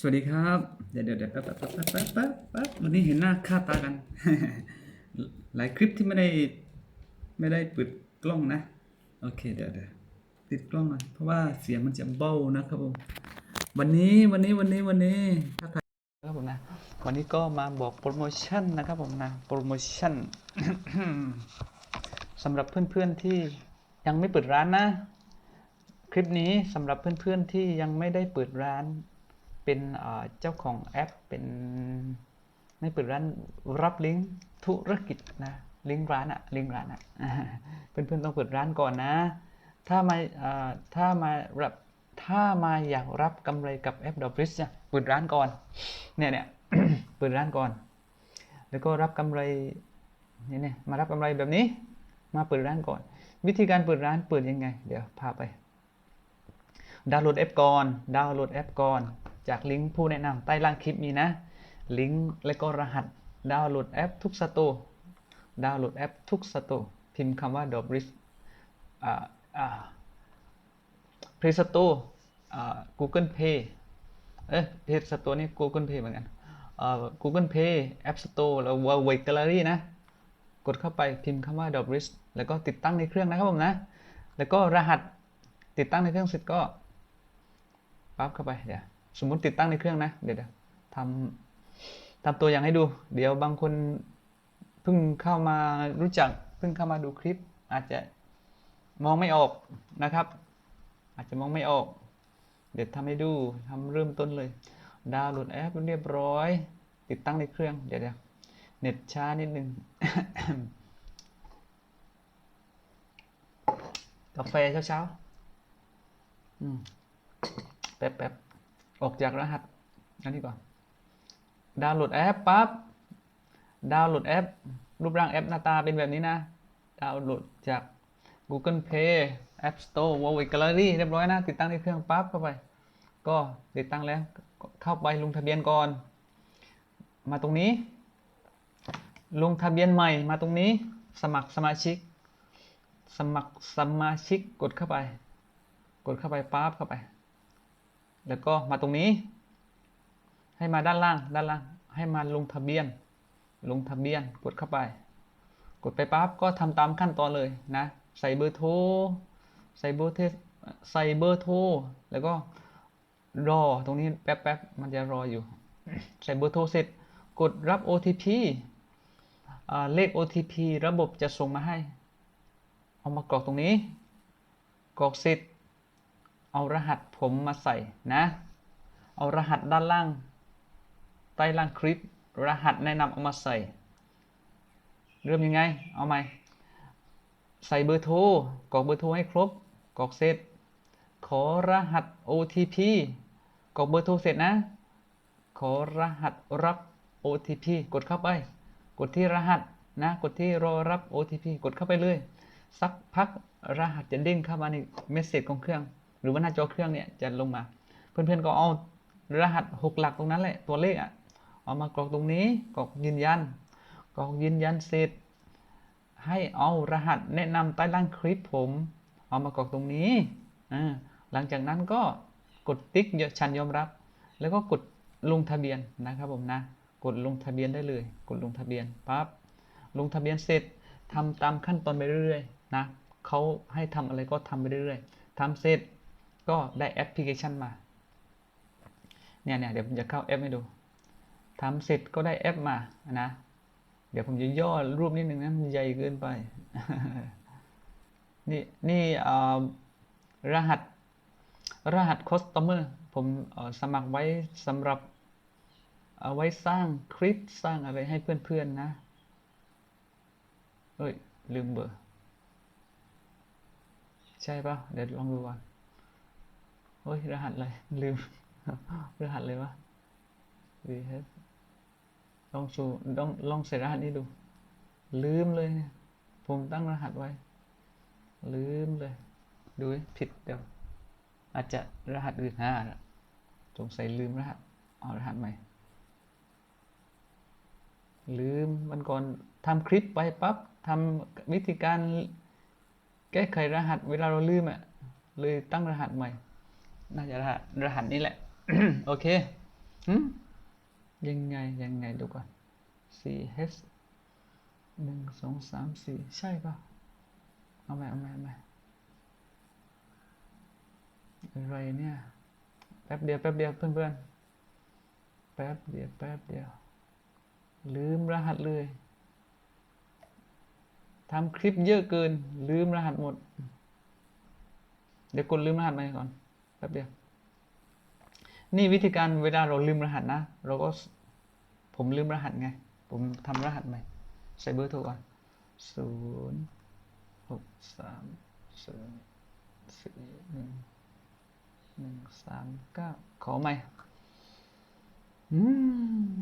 สวัสดีครับเดี๋ยวเดี๋ยวเดี๋ยวแป๊บแป๊บแป๊บแป๊บแป๊บแป๊บวันนี้เห็นหน้าค่าตากัน หลายคลิปที่ไม่ได้ไม่ได้เปิดกล้องนะ โอเค เดี๋ยวเดี๋ยวติดกล้องหน่อยเพราะว่าเสียงมันจะเบ้านะครับผมวันนี้วันนี้วันนี้วันนี้ครับครับผมนะวันนี้ก็มาบอกโปรโมชั่นนะครับผมนะโปรโมชั่นสำหรับเพื่อนๆที่ยังไม่เปิดร้านนะ คลิปนี้สำหรับเพื่อนๆที่ยังไม่ได้เปิดร้าน เป็นเจ้าของแอปเป็นไม่เปิดร้านรับลิงก์ธุรกิจนะลิงก์ร้านอะลิงก์ร้านอะเพื่อนๆต้องเปิดร้านก่อนนะ ถ้ามาถ้ามารับถ้ามาอยากรับกำไรกับแอปดอ b บริสเนี่ยเปิดร้านก่อนเนี่ยเนี่ยเปิดร้านก่อน แล้วก็รับกำไรเนี่ยเนี่ยมารับกำไรแบบนี้ มาเปิดร้านก่อน วิธีการเปิดร้านเปิดยังไง เดี๋ยวพาไปดาวน์โหลดแอปก่อน ดาวน์โหลดแอปก่อน จากลิงก์ผู้แนะนำใต้ล่างคลิปมีนะ ลิงก์และก็รหัสดาวน์โหลดแอปทุกสตูดาวน์โหลดแอปทุกสตูพิมพ์คำว่า d o b r i s อ่าอ่า Play Store อ่า Google Pay เอ๊ะ Play Store นี่ Google Play เหมือนกันอ่า Google Play App Store แล้ว Huawei Gallery นะ กดเข้าไปพิมพ์คำว่า d o b r i s แล้วก็ติดตั้งในเครื่องนะครับผมนะ แล้วก็รหัสติดตั้งในเครื่องเสร็จก็ปั๊บเข้าไปเดี๋ยว สมมุติติดตั้งในเครื่องนะ เดี๋ยวทำทำตัวอย่างให้ดู เดี๋ยวบางคนเพิ่งเข้ามารู้จัก เพิ่งเข้ามาดูคลิป อาจจะมองไม่ออกนะครับ อาจจะมองไม่ออก เดี๋ยวทำให้ดูทำเริ่มต้นเลย ดาวน์โหลดแอปเรียบร้อย ติดตั้งในเครื่อง เดี๋ยวเดี๋ยวเน็ตช้านิดนึงกาแฟเช้าๆแป๊บแป๊บ ออกจากรหัสอันนี้ก่อนดาวน์โหลดแอปปั๊บดาวน์โหลดแอป รูปร่างแอปหน้าตาเป็นแบบนี้นะ ดาวน์โหลดจาก Google Play App Store Huawei Gallery เรียบร้อยนะ ติดตั้งในเครื่องปั๊บเข้าไป ก็ติดตั้งแล้วเข้าไปลงทะเบียนก่อน มาตรงนี้ ลงทะเบียนใหม่มาตรงนี้ สมัครสมาชิก สมัครสมาชิกกดเข้าไป กดเข้าไปปั๊บเข้าไป แล้วก็มาตรงนี้ ให้มาด้านล่างด้านล่าง ให้มาลงทะเบียน ลงทะเบียนกดเข้าไป กดไปปั๊บก็ทำตามขั้นตอนเลยนะ ใส่เบอร์โทรใส่เบอร์เทใส่เบอร์โทรแล้วก็รอตรงนี้แป๊บแป๊บมันจะรออยู่ ใส่เบอร์โทรเสร็จกดรับ OTP อ่าเลข OTP ระบบจะส่งมาให้ เอามากรอกตรงนี้ กรอกเสร็จ เอารหัสผมมาใส่นะ เอารหัสด้านล่าง ใต้ล่างคลิป รหัสแนะนำเอามาใส่ เริ่มยังไง เอาใหม่ ใส่เบอร์โทรกรอกเบอร์โทรให้ครบกรอกเสร็จ ขอรหัส OTP กรอกเบอร์โทรเสร็จนะ ขอรหัสรับ OTP กดเข้าไป กดที่รหัสนะ กดที่รอรับ OTP กดเข้าไปเลย สักพักรหัสจะเด้งเข้ามาในเมสเซจของเครื่อง หรือว่าหน้าจอเครื่องเนี่ยจะลงมา เพื่อนๆก็เอารหัสหกหลักตรงนั้นแหละตัวเลขอะเอามากรอกตรงนี้กรอกยืนยันกรอกยืนยันเสร็จ ให้เอารหัสแนะนำใต้ล่างคลิปผม เอามากรอกตรงนี้อ่าหลังจากนั้นก็กดติ๊กฉันยอมรับ แล้วก็กดลงทะเบียนนะครับผมนะกดลงทะเบียนได้เลย กดลงทะเบียนปั๊บลงทะเบียนเสร็จทำตามขั้นตอนไปเรื่อยๆนะเขาให้ทำอะไรก็ทำไปเรื่อยๆทำเสร็จ ก็ได้แอปพลิเคชันมา เนี่ยเนี่ยเดี๋ยวผมจะเข้าแอปให้ดูทำเสร็จก็ได้แอปมานะ เดี๋ยวผมจะย่อรูปนิดนึงนะมันใหญ่เกินไป นี่นี่รหัสรหัส customer ผมสมัครไว้สำหรับเอาไว้สร้างคลิปสร้างอะไรให้เพื่อนๆนะ เอ้ย ลืมเบอร์ ใช่ปะเดี๋ยวลองดูก่อน โอ้ยรหัสอะไรลืมรหัสเลยวะ VH ลองสูลองลองใส่รหัสนี้ดู ลืมเลย ผมตั้งรหัสไว้ ลืมเลย ดูดิผิดเดี๋ยว อาจจะรหัสอื่นห้าสงสัยลืมรหัสเอารหัสใหม่ ลืมมันก่อนทำคลิปไปปั๊บทำวิธีการแก้ไขรหัสเวลาเราลืมอะเลยตั้งรหัสใหม่ น่าจะรหัสรหัสนี้แหละ โอเคยังไง ยังไงดูก่อน 4h หนึ่งสองสามสี่ใช่ป่ะ เอาใหม่เอาใหม่เอาใหม่อะไรเนี่ย แป๊บเดียว แป๊บเดียวเพื่อนเพื่อนแป๊บเดียว แป๊บเดียว ลืมรหัสเลยทำคลิปเยอะเกิน ลืมรหัสหมด เดี๋ยวกดลืมรหัสไปก่อน แป๊บเดียว นี่วิธีการเวลาเราลืมรหัสนะ เราก็ผมลืมรหัสไง ผมทำรหัสใหม่ ใส่เบอร์โทรก่อนศูนย์หกสามศูนย์สี่หนึ่งหนึ่งสามเก้าขอใหม่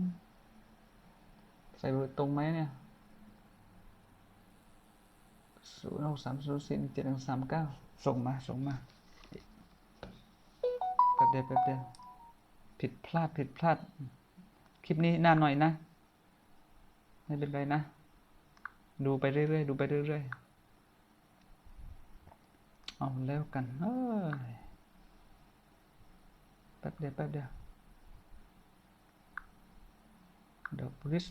มใส่เบอร์ตรงไหมเนี่ยศูนย์หกสามศูนย์สี่เจ็ดหนึ่งสามเก้าส่งมา ส่งมา ป๊บเดียวแป๊บเดียวผิดพลาดผิดพลาด คลิปนี้นานหน่อยนะ ไม่เป็นไรนะ ดูไปเรื่อยๆดูไปเรื่อยๆเอาแล้วกันเอ้ยแป๊บเดียวแป๊บเดียวดอกบริส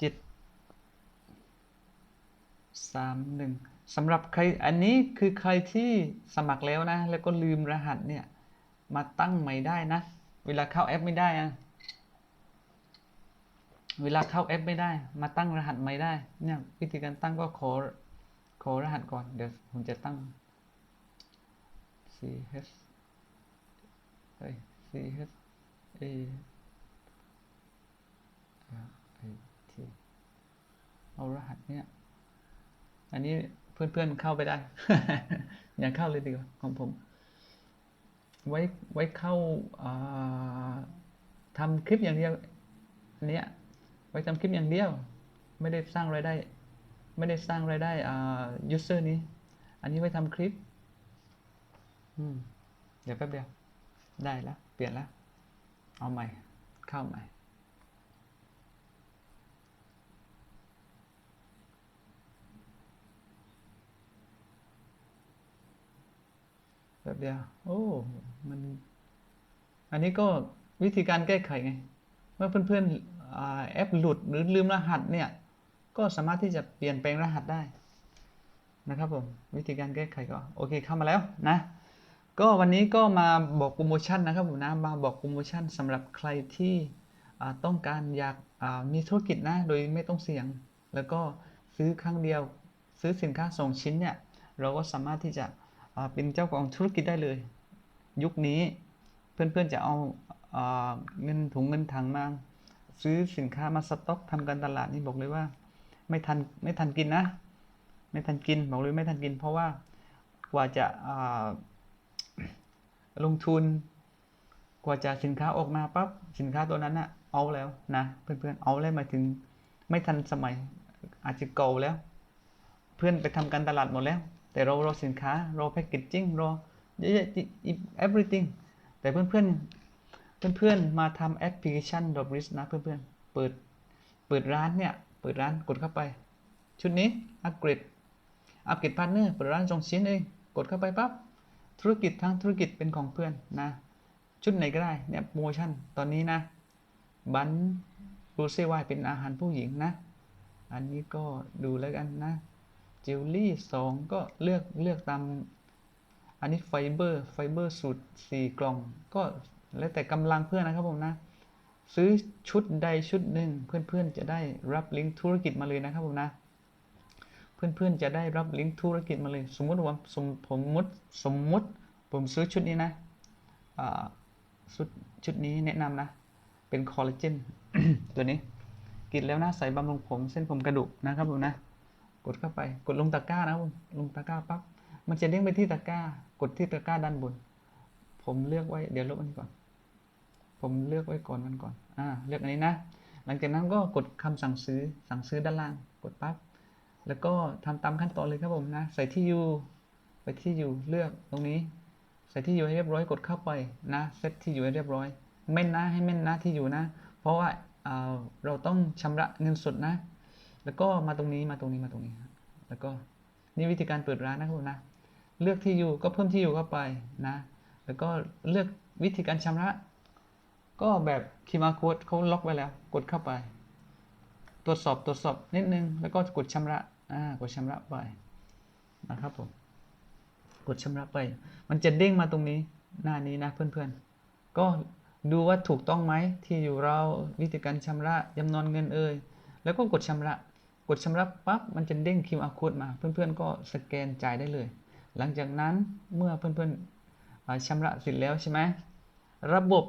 จิตสามหนึ่ง สำหรับใครอันนี้คือใครที่สมัครแล้วนะ แล้วก็ลืมรหัสเนี่ย มาตั้งใหม่ได้นะ เวลาเข้าแอปไม่ได้อะเวลาเข้าแอปไม่ได้ มาตั้งรหัสใหม่ได้ เนี่ยวิธีการตั้งก็ขอขอรหัสก่อน เดี๋ยวผมจะตั้ง c h เฮ้ย c h a r i t เอารหัสเนี่ย อันนี้ เพื่อนๆเข้าไปได้ อย่าเข้าเลยดีกว่าของผม ไว้ไว้เข้าอ่าทำคลิปอย่างเดียวอันเนี้ยไว้ทำคลิปอย่างเดียว ไม่ได้สร้างรายได้ ไม่ได้สร้างรายได้อ่า user นี้ อันนี้ไว้ทำคลิปอืมเดี๋ยวแป๊บเดียว ได้แล้ว เปลี่ยนแล้ว เอาใหม่ เข้าใหม่ แป๊บเดียว โอ้ มัน อันนี้ก็วิธีการแก้ไขไง เมื่อเพื่อนๆแอปหลุดหรือลืมรหัสเนี่ย ก็สามารถที่จะเปลี่ยนแปลงรหัสได้นะครับผม วิธีการแก้ไขก็โอเคเข้ามาแล้วนะ ก็วันนี้ก็มาบอกโปรโมชั่นนะครับผมนะ มาบอกโปรโมชั่นสำหรับใครที่ต้องการอยากมีธุรกิจนะ โดยไม่ต้องเสี่ยง แล้วก็ซื้อครั้งเดียว ซื้อสินค้าสองชิ้นเนี่ย เราก็สามารถที่จะ เป็นเจ้าของธุรกิจได้เลย ยุคนี้เพื่อนๆจะเอาเงินถุงเงินถังมา ซื้อสินค้ามาสต็อกทำการตลาดนี่บอกเลยว่า ไม่ทันไม่ทันกินนะ ไม่ทันกินบอกเลยไม่ทันกิน เพราะว่ากว่าจะาลงทุน กว่าจะสินค้าออกมาปั๊บสินค้าตัวนั้นนะเอาแล้วนะเพื่อนๆเอาแล้วมาถึงไม่ทันสมัยอาจจะเก่าแล้ว เพื่อนไปทำการตลาดหมดแล้ว แต่เรารอสินค้ารอแพคเกจจิ้งรอเยอะๆ everything แต่เพื่อนๆ เพื่อนๆ มาทำแอปพลิเคชันดอบริสนะเพื่อนๆ เปิด เปิดร้านเนี่ย เปิดร้านกดเข้าไป ชุดนี้อัปเกรด อัปเกรดพาร์ทเนอร์ เปิดร้านสองชิ้นเอง กดเข้าไปปั๊บ ธุรกิจทั้งธุรกิจเป็นของเพื่อนนะ ชุดไหนก็ได้ เนี่ยโปรโมชั่น ตอนนี้นะ บันรูเซวายเป็นอาหารผู้หญิงนะ อันนี้ก็ดูแล้วกันนะ จิวลี่สองก็เลือกเลือกตามอันนี้ไฟเบอร์ไฟเบอร์สูตรสี่กล่อง ก็แล้วแต่กำลังเพื่อนนะครับผมนะ ซื้อชุดใดชุดหนึ่งเพื่อนๆจะได้รับลิงก์ธุรกิจมาเลยนะครับผมนะเพื่อนๆจะได้รับลิงก์ธุรกิจมาเลย สมมติว่าสมผมมติสมมติผมซื้อชุดนี้นะชุดชุดนี้แนะนำนะ เป็นคอลลาเจนตัวนี้ กินแล้วนะใส่บำรุงผมเส้นผมกระดูกนะครับผมนะ กดเข้าไป กดลงตะกร้านะครับผมลงตะกร้าปั๊บ มันจะเด้งไปที่ตะกร้า กดที่ตะกร้าด้านบน ผมเลือกไว้ เดี๋ยวลบอันนี้ก่อน ผมเลือกไว้ก่อนมันก่อน อ่า เลือกอันนี้นะ หลังจากนั้นก็กดคำสั่งซื้อ สั่งซื้อด้านล่าง กดปั๊บ แล้วก็ทำตามขั้นตอนเลยครับผมนะ ใส่ที่อยู่ไปที่อยู่ เลือกตรงนี้ ใส่ที่อยู่ให้เรียบร้อย กดเข้าไปนะ เซตที่อยู่ให้เรียบร้อย เม่นนะ ให้เม่นนะที่อยู่นะ เพราะว่าเอ่อเราต้องชำระเงินสดนะ แล้วก็มาตรงนี้มาตรงนี้มาตรงนี้ แล้วก็นี่วิธีการเปิดร้านนะครับผมนะ เลือกที่อยู่ก็เพิ่มที่อยู่เข้าไปนะ แล้วก็เลือกวิธีการชำระ ก็แบบ QR code เขาล็อกไว้แล้ว กดเข้าไป ตรวจสอบตรวจสอบนิดนึง แล้วก็กดชำระอ่ากดชำระไปนะครับผม กดชำระไป มันจะเด้งมาตรงนี้หน้านี้นะเพื่อนๆ ก็ดูว่าถูกต้องไหมที่อยู่เราวิธีการชำระจำนวนเงินเอ่ยแล้วก็กดชำระ กดชำระปั๊บมันจะเด้ง QR code มา เพื่อนๆ ก็สแกนจ่ายได้เลย หลังจากนั้นเมื่อเพื่อนๆชำระเสร็จแล้วใช่ไหมระบบ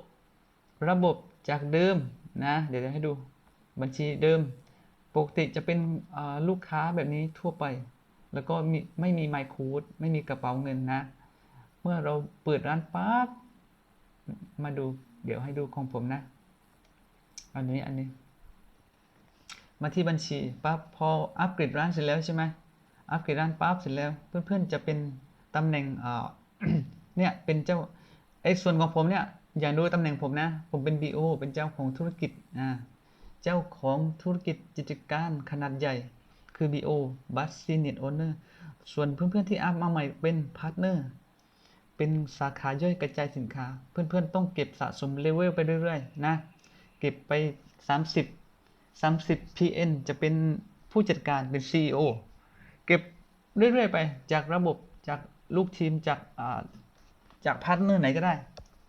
ระบบจากเดิมนะ เดี๋ยวจะให้ดูบัญชีเดิม ปกติจะเป็นลูกค้าแบบนี้ทั่วไป แล้วก็ไม่มีไมโครดไม่มีกระเป๋าเงินนะ เมื่อเราเปิดร้านปั๊บมาดูเดี๋ยวให้ดูของผมนะ อันนี้อันนี้ มาที่บัญชีปั๊บพออัปเกรดร้านเสร็จแล้วใช่ไหมอัปเกรดร้านปั๊บเสร็จแล้วเพื่อนๆจะเป็นตำแหน่งเออเนี่ยเป็นเจ้าไอ้ส่วนของผมเนี่ยอย่างดูตำแหน่งผมนะ ผมเป็น BO เป็นเจ้าของธุรกิจอ่าเจ้าของธุรกิจกิจการขนาดใหญ่คือ BO b u s s i n e t Owner ส่วนเพื่อนๆที่อัพมาใหม่เป็น Partner เป็นสาขาย่อยกระจายสินค้า เพื่อนๆต้องเก็บสะสมเลเวลไปเรื่อยๆนะ เก็บไป 30 30 PN จะเป็นผู้จัดการเป็น CEO เก็บเรื่อยๆไปจากระบบจากลูกทีมจากาจากพาร์ทเนอร์ไหนก็ได้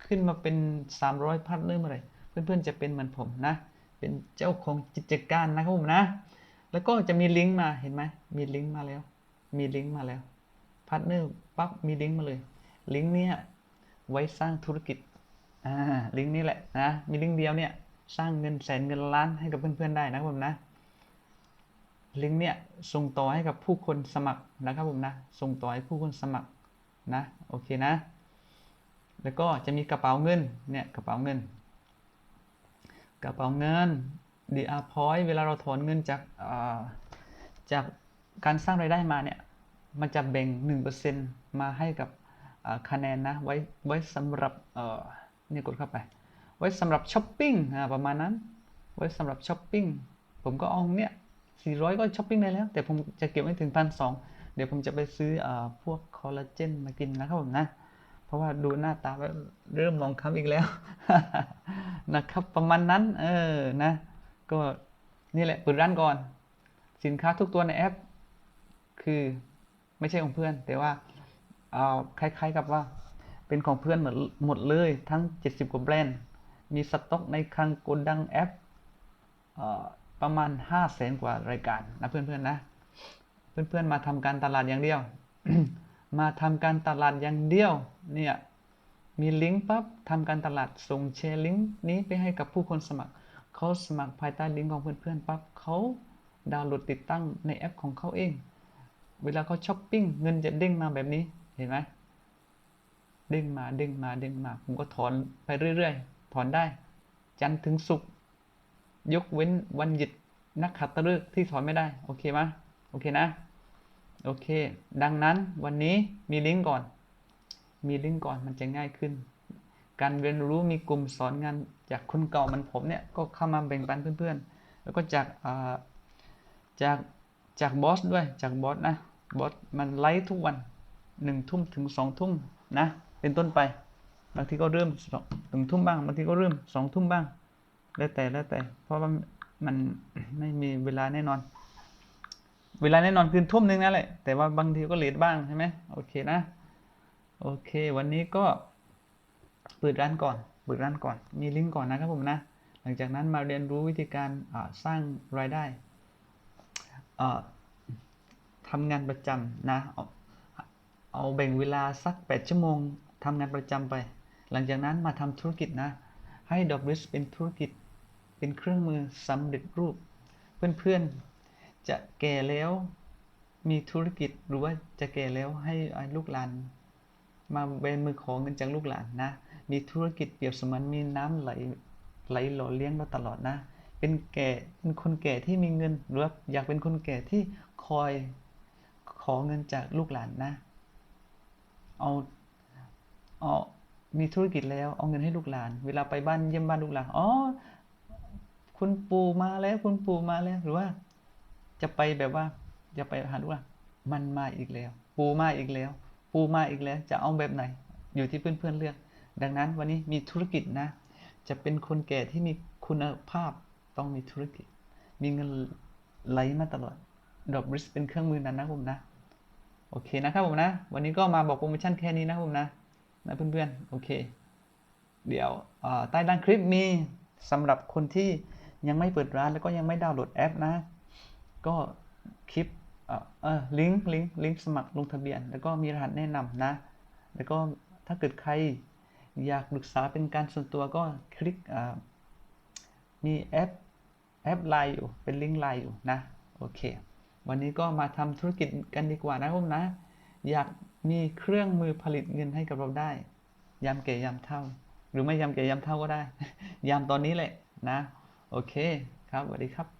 ขึ้นมาเป็น 300พาร์ทเนอร์เมื่อไรเพื่อนๆจะเป็นเหมือนผมนะ เป็นเจ้าของกิจการนะครับผมนะ แล้วก็จะมีลิงก์มาเห็นไหมมีลิงก์มาแล้ว มีลิงก์มาแล้วพาร์ทเนอร์ปั๊บมีลิงก์มาเลย ลิงก์เนี้ยไว้สร้างธุรกิจอ่าลิงก์นี้แหละนะมีลิงก์เดียวเนี่ย สร้างเงินแสนเงินล้านให้กับเพื่อนๆได้นะครับผมนะลิงก์เนี่ยส่งต่อให้กับผู้คนสมัครนะครับผมนะส่งต่อให้ผู้คนสมัครนะโอเคนะ แล้วก็จะมีกระเป๋าเงินเนี่ยกระเป๋าเงิน กระเป๋าเงิน DR point เวลาเราถอนเงินจากอ่าจากการสร้างรายได้มาเนี่ยมันจะแบ่ง 1%มาให้กับคะแนนนะไว้ไว้สำหรับเอ่อนี่ยกดเข้าไป ไว้สำหรับช้อปปิ้งอ่าประมาณนั้น ไว้สำหรับช้อปปิ้งผมก็เอาเนี่ย400 ก็ช้อปปิ้งได้แล้ว แต่ผมจะเก็บไว้ถึงพันสองเดี๋ยวผมจะไปซื้ออ่าพวกคอลลาเจนมากินนะครับผมนะ เพราะว่าดูหน้าตาแล้วเริ่มมองคล้ำอีกแล้วนะครับประมาณนั้น เออนะ ก็นี่แหละเปิดร้านก่อน สินค้าทุกตัวในแอป คือไม่ใช่ของเพื่อน แต่ว่าเอาคล้ายๆกับว่าเป็นของเพื่อนหมดหมดเลยทั้ง 70 กว่าแบรนด์ มีสต็อกในคลังโกดังแอปอประมาณ 5 0 0แสนกว่ารายการนะเพื่อนๆนะ เพื่อนๆมาทำการตลาดอย่างเดียว มาทำการตลาดอย่างเดียวเนี่ยมีลิงก์ปั๊บทำการตลาดส่งแชร์ลิงก์นี้ไปให้กับผู้คนสมัครเขาสมัครภายใต้ลิงก์ของเพื่อนๆปั๊บเขาดาวน์โหลดติดตั้งในแอปของเขาเอง เวลาเขาช้อปปิ้งเงินจะเด้งมาแบบนี้เห็นไหมเด้งมาเด้งมาเด้งมาผมก็ถอนไปเรื่อยๆ ถอนได้ จันทร์ถึงศุกร์ยกเว้นวันหยุดนักขัตฤกษ์ที่ถอนไม่ได้ โอเคไหมโอเคนะ โอเค ดังนั้นวันนี้มีลิงก์ก่อน มีลิงก์ก่อนมันจะง่ายขึ้น การเรียนรู้มีกลุ่มสอนงานจากคนเก่ามันผมเนี่ย ก็เข้ามาแบ่งปันเพื่อนๆ แล้วก็จากาจากจากบอสด้วย จากบอสนะ บอสมันไลฟ์ทุกวันหนึ่งทุ่มถึงสองทุ่มนะ เป็นต้นไป บางทีก็เริ่มสองถึงทุ่มบ้างบางทีก็เริ่มสองทุ่มบ้าง แล้วแต่แล้วแต่ เพราะว่ามันไม่มีเวลาแน่นอน เวลาแน่นอนคือทุ่มหนึงนั่นแหละแต่ว่าบางทีก็เลทบ้างใช่ไหมโอเคนะโอเค วันนี้ก็เปิดร้านก่อนเปิดร้านก่อน มีลิงก์ก่อนนะครับผมนะหลังจากนั้นมาเรียนรู้วิธีการสร้างรายได้ทำงานประจำนะเอาเอาแบ่งเวลาสัก 8 ชั่วโมงทำงานประจำไป หลังจากนั้นมาทำธุรกิจนะ ให้ดอกริสเป็นธุรกิจ เป็นเครื่องมือสำเร็จรูป เพื่อนๆ จะแก่แล้วมีธุรกิจหรือว่าจะแก่แล้วให้ลูกหลานมาเป็นมือของเงินจากลูกหลานนะ มีธุรกิจเปรียบเสมือนมีน้ำไหลไหลหล่อเลี้ยงเราตลอดนะ เป็นแก่เป็นคนแก่ที่มีเงินหรือว่าอยากเป็นคนแก่ที่คอยขอเงินจากลูกหลานนะ เอาเอา มีธุรกิจแล้วเอาเงินให้ลูกหลาน เวลาไปบ้านเยี่ยมบ้านลูกหลานอ๋อคุณปู่มาแล้ว คุณปู่มาแล้วหรือว่า จะไปแบบว่า จะไปหาลูกหลานมันมาอีกแล้ว ปู่มาอีกแล้ว ปู่มาอีกแล้ว จะเอาแบบไหน อยู่ที่เพื่อนๆเลือก ดังนั้นวันนี้มีธุรกิจนะ จะเป็นคนแก่ที่มีคุณภาพต้องมีธุรกิจ มีเงินไหลมาตลอดดอกบริสเป็นเครื่องมือนั้นนะผมนะ โอเคนะครับผมนะ วันนี้ก็มาบอกโปรโมชั่นแค่นี้นะผมนะ นะเพื่อนๆ โอเค เดี๋ยวใต้ด้านคลิปมีสำหรับคนที่ยังไม่เปิดร้านแล้วก็ยังไม่ดาวน์โหลดแอปนะ ก็คลิปเออลิงก์ลิงก์ลิงก์สมัครลงทะเบียน แล้วก็มีรหัสแนะนำนะ แล้วก็ถ้าเกิดใครอยากปรึกษาเป็นการส่วนตัวก็คลิกมีแอปแอปไลน์อยู่เป็นลิงก์ไลน์อยู่นะ โอเค วันนี้ก็มาทำธุรกิจกันดีกว่านะผมนะ อยาก มีเครื่องมือผลิตเงินให้กับเราได้ ยามแก่ยามเท่า หรือไม่ยามแก่ยามเท่าก็ได้ ยามตอนนี้แหละนะ โอเคครับสวัสดีครับ